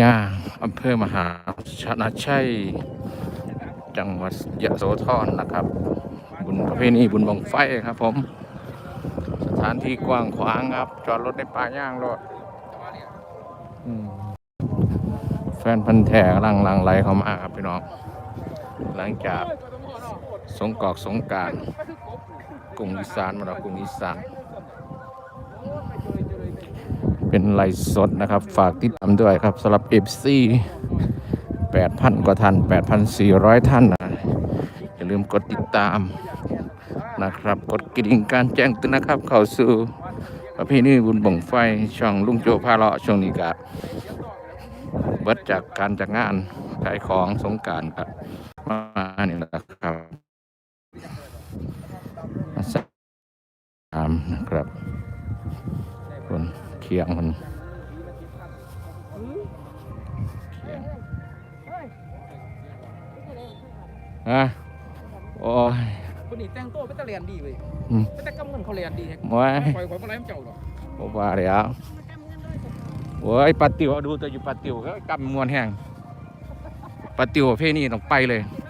ยาอำเภอมหาชนะชัย จังหวัดยะโสธรนะครับ บุญประเพณีบุญบังไฟครับผม สถานที่กว้างขวางครับ จอดรถในป่าย่างรถแฟนพันธ์แท้กำลังลังไหลเข้ามาครับพี่น้อง หลังจากสงกรอกสงการกรุงอีสานมาแล้วกรุงอีสาน เป็นไลฟ์สดนะครับ ฝากติดตามด้วยครับสำหรับ FC 8,000กว่าท่าน8,400ท่านนะอย่าลืมกดติดตามนะครับ กดกระดิ่งการแจ้งเตือนนะครับ เข้าสู่ประเพณีบุญบ่งไฟช่องลุงโจพาเลาะช่วงนี้กะเบิดจากการจากงานขายของสงการครับมานี่แหละครับสามนะครับคน เคียงมันเคียงฮะโอ้ยคนนี้แต่งตัวเป็นตะเลียนดีเว้ยอืมเป็นตะกำเงินเขาเลียนดีแฮะโอ้ยคอยคอยมาไล่มันเจ้าหรอกบ่ว่าแล้วโอ้ยปลาติวเอาดูตัวอยู่ปลาติวก็กำมวนแห้งปลาติวประเพณีต้องไปเลยเ